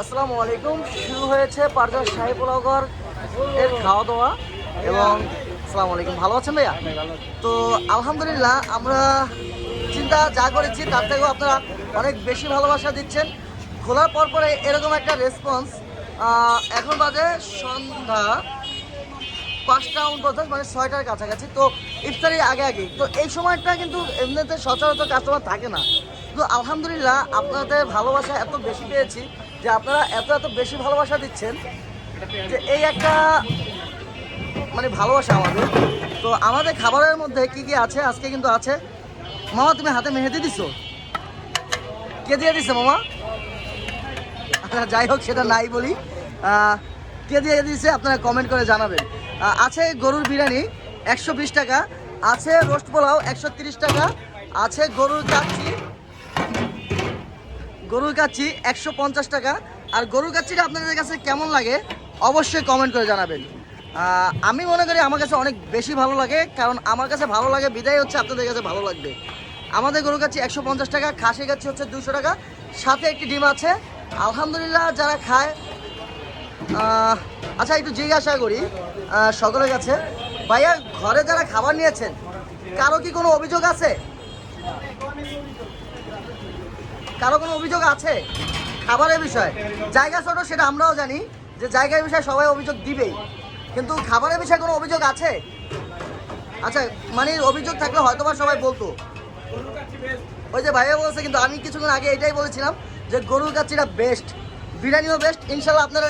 আসসালামু আলাইকুম। শুরু হয়েছে পারজার শাহী পোলাওঘর এর খাওয়া দাওয়া এবং আসসালামু আলাইকুম। ভালো আছেন ভাইয়া? তো আলহামদুলিল্লাহ আমরা চিন্তা যা করেছি তার থেকেও আপনারা অনেক বেশি ভালোবাসা দিচ্ছেন। খোলার পর পরে এরকম একটা রেসপন্স এখন বাজে সন্ধ্যা পাঁচটা উনপঞ্চাশ মানে ছয়টার কাছাকাছি। তো ইফতারি আগে আগে, তো এই সময়টা কিন্তু এমনিতে সচরাচর কাস্টমার থাকে না। তো আলহামদুলিল্লাহ আপনাদের ভালোবাসা এত বেশি পেয়েছি। যে আপনারা এত এত বেশি ভালোবাসা দিচ্ছেন যে এই একটা মানে ভালোবাসা আমাদের। তো আমাদের খাবারের মধ্যে কি কি আছে? আজকে কিন্তু আছে। মামা তুমি হাতে মেহেদি দিছো? কে দিয়ে দিছে মামা? আচ্ছা, যাই হোক সেটা নাই বলি। কে দিয়ে দিয়েছে আপনারা কমেন্ট করে জানাবেন। আছে গরুর বিরিয়ানি একশো বিশ টাকা আছে রোস্ট পোলাও একশো টাকা আছে গরুর কাচ্চি গরুর কাচ্চি একশো পঞ্চাশ টাকা। আর গরুর কাচ্চিটা আপনাদের কাছে কেমন লাগে অবশ্যই কমেন্ট করে জানাবেন। আমি মনে করি আমার কাছে অনেক বেশি ভালো লাগে, কারণ আমার কাছে ভালো লাগে, বিদায় হচ্ছে আপনাদের কাছে ভালো লাগবে। আমাদের গরুর কাছে একশো পঞ্চাশ টাকা খাসি কাচ্চি হচ্ছে দুশো টাকা, সাথে একটি ডিম আছে। আলহামদুলিল্লাহ যারা খায় আচ্ছা একটু জিজ্ঞাসা করি সকলের কাছে, ভাইয়া ঘরে যারা খাবার নিয়েছেন, কারও কি কোনো অভিযোগ আছে? কারও কোনো অভিযোগ আছে? খাবারের বিষয়ে। জায়গা ছোট, সেটা আমরাও জানি যে জায়গার বিষয়ে সবাই অভিযোগ দিবেই। কিন্তু খাবারের বিষয়ে কোনো অভিযোগ আছে? আচ্ছা মানে অভিযোগ থাকলে হয়তো বা সবাই বলতো। ওই যে ভাইয়া বলছে, কিন্তু আমি কিছুক্ষণ আগে এটাই বলেছিলাম যে গরুর কাচ্চিটা বেস্ট বিরিয়ানিও বেস্ট ইনশাল্লাহ আপনারা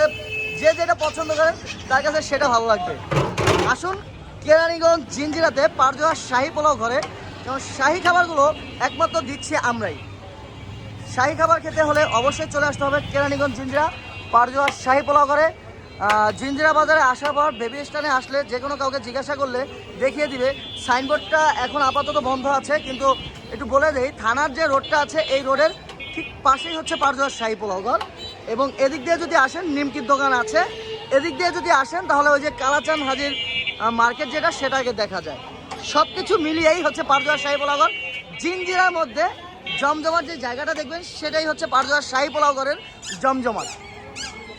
যে যেটা পছন্দ করেন, তার কাছে সেটা ভালো লাগবে। আসুন, কেরানীগঞ্জ জিঞ্জিরাতে পারজোয়া শাহী পোলাও ঘরে। কারণ শাহী খাবারগুলো একমাত্র দিচ্ছি আমরাই। শাহী খাবার খেতে হলে অবশ্যই চলে আসতে হবে কেরানীগঞ্জ জিঞ্জিরা পারজোয়া শাহী পোলাও করে জিঞ্জিরা বাজারে আসার পর বেবি স্ট্যান্ডে আসলে যে কোনো কাউকে জিজ্ঞাসা করলে দেখিয়ে দিবে। সাইনবোর্ডটা এখন আপাতত বন্ধ আছে, কিন্তু একটু বলে দেই, থানার যে রোডটা আছে, এই রোডের ঠিক পাশেই হচ্ছে পারজোয়া শাহী পোলাও ঘর। এবং এদিক দিয়ে যদি আসেন, নিমকির দোকান আছে। এদিক দিয়ে যদি আসেন, তাহলে ওই যে কালাচান হাজির মার্কেট যেটা সেটাকে দেখা যায়। সব কিছু মিলিয়েই হচ্ছে পারজোয়া শাহী পোলাও ঘর। জিঞ্জিরার মধ্যে জমজমাট যে জায়গাটা দেখবেন, সেটাই হচ্ছে পারজোয়ার শাহী পোলাও ঘরের জমজমাট।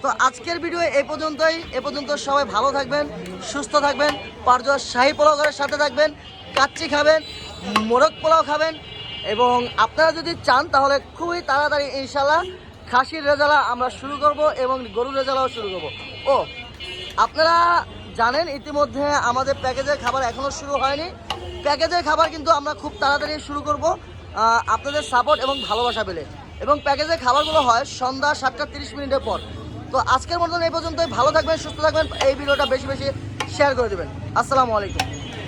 তো আজকের ভিডিও এই পর্যন্তই। এ পর্যন্ত সবাই ভালো থাকবেন, সুস্থ থাকবেন পারজোয়ার শাহী পোলাও ঘরের সাথে থাকবেন, কাচ্চি খাবেন, মোরগ পোলাও খাবেন, এবং আপনারা যদি চান তাহলে খুবই তাড়াতাড়ি ইনশাল্লাহ খাসির রেজালা আমরা শুরু করব এবং গরুর রেজালাও শুরু করব। ও, আপনারা জানেন ইতিমধ্যে আমাদের প্যাকেজের খাবার এখনও শুরু হয়নি। প্যাকেজের খাবার কিন্তু আমরা খুব তাড়াতাড়ি শুরু করব। আপনাদের সাপোর্ট এবং ভালোবাসা পেলে। এবং প্যাকেজে খাবারগুলো হয় সন্ধ্যা সাতটা তিরিশ মিনিটের পর। তো আজকের মতন এই পর্যন্তই। ভালো থাকবেন, সুস্থ থাকবেন। এই ভিডিওটা বেশি বেশি শেয়ার করে দেবেন। আসসালামু আলাইকুম।